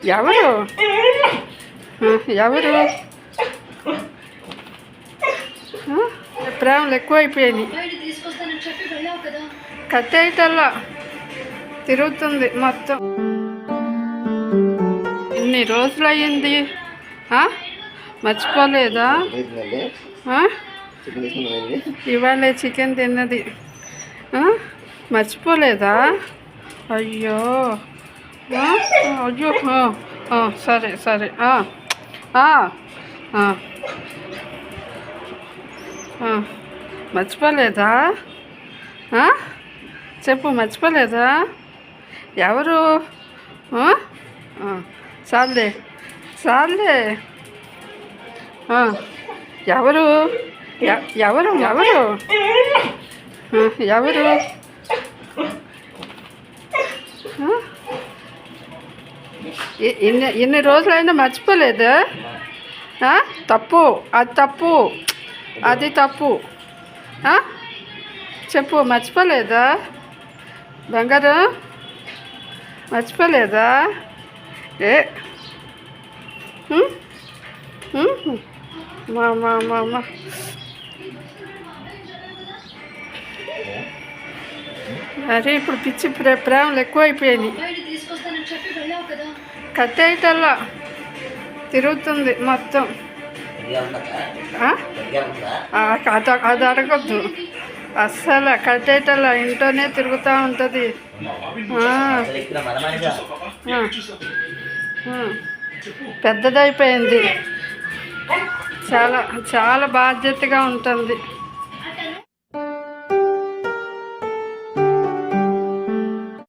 ఎవరు ఎవరు ప్రేమలు ఎక్కువైపోయినాయి కట్టేయటల్లా తిరుగుతుంది మొత్తం ఇన్ని రోజులు అయ్యింది? మర్చిపోలేదా ఇవాళ చికెన్ తిన్నది? మర్చిపోలేదా అయ్యో? అయ్యో సరే సరే మర్చిపోలేదా? చెప్పు మర్చిపోలేదా? ఎవరు? చాలే చాలే ఎవరు? ఎవరు ఎవరు? ఎవరు? ఇన్ని ఇన్ని రోజులైనా మర్చిపోలేదు. తప్పు. అది తప్పు. అది తప్పు. చెప్పు మర్చిపోలేదా? బంగారు మర్చిపోలేదా? ఏ? మా మా మా మా. అరే ఇప్పుడు పిచ్చి ప్రే ప్రేమలు ఎక్కువైపోయినాయి. కట్టేయటల్లా తిరుగుతుంది మొత్తం. అది అది అడగద్దు. అస్సలు కట్టేయటల్లా ఇంట్లోనే తిరుగుతూ ఉంటుంది. పెద్దదైపోయింది. చాలా చాలా బాధ్యతగా ఉంటుంది.